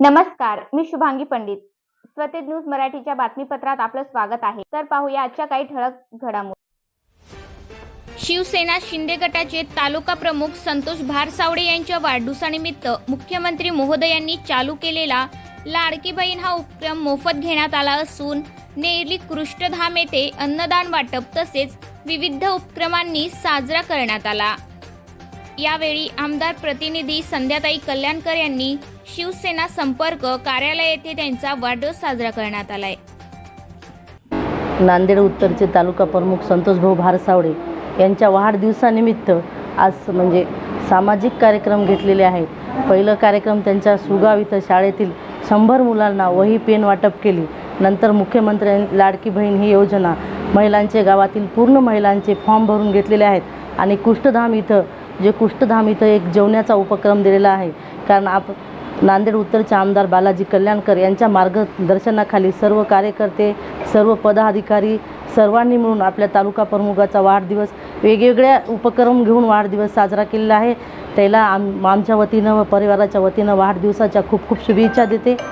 नमस्कार मी शुभांगी पंडित. स्वतेज न्यूज मराठीच्या बातमीपत्रात आपलं स्वागत आहे. तर पाहूया आजच्या काही ठळक घडामोडी. शिवसेना शिंदे गटाचे तालुका प्रमुख संतोष भारसावडे यांच्या वाढदिवसानिमित्त मुख्यमंत्री महोदयांनी चालू केलेला लाडकी बहीण हा उपक्रम मोफत घेण्यात आला असून नेरली कृष्णधाम येथे अन्नदान वाटप तसेच विविध उपक्रमांनी साजरा करण्यात आला. यावेळी आमदार प्रतिनिधी संध्याताई कल्याणकर यांनी शिवसेना संपर्क कार्यालय येथे त्यांचा वाढदिवस साजरा करण्यात आलाय. नांदेड उत्तरचे तालुका प्रमुख संतोषभाऊ भारसावडे यांच्या वाढदिवसानिमित्त आज म्हणजे सामाजिक कार्यक्रम घेतलेले आहेत. पहिलं कार्यक्रम त्यांच्या सुगाव इथं शाळेतील शंभर मुलांना वही पेन वाटप केली. नंतर मुख्यमंत्र्यांनी लाडकी बहीण ही योजना महिलांचे गावातील पूर्ण महिलांचे फॉर्म भरून घेतलेले आहेत आणि कुष्ठधाम इथं जे कुष्ठधाम इथं एक जेवण्याचा उपक्रम दिलेला आहे. कारण आप नांदेड उत्तरचे आमदार बालाजी कल्याणकर यांच्या मार्गदर्शनाखाली सर्व कार्यकर्ते सर्व पदाधिकारी सर्वांनी मिळून आपल्या तालुका प्रमुखाचा वाढदिवस वेगवेगळ्या उपक्रम घेऊन वाढदिवस साजरा केलेला आहे. त्याला आम आमच्या वतीनं व परिवाराच्या वतीनं वाढदिवसाच्या खूप खूप शुभेच्छा देते.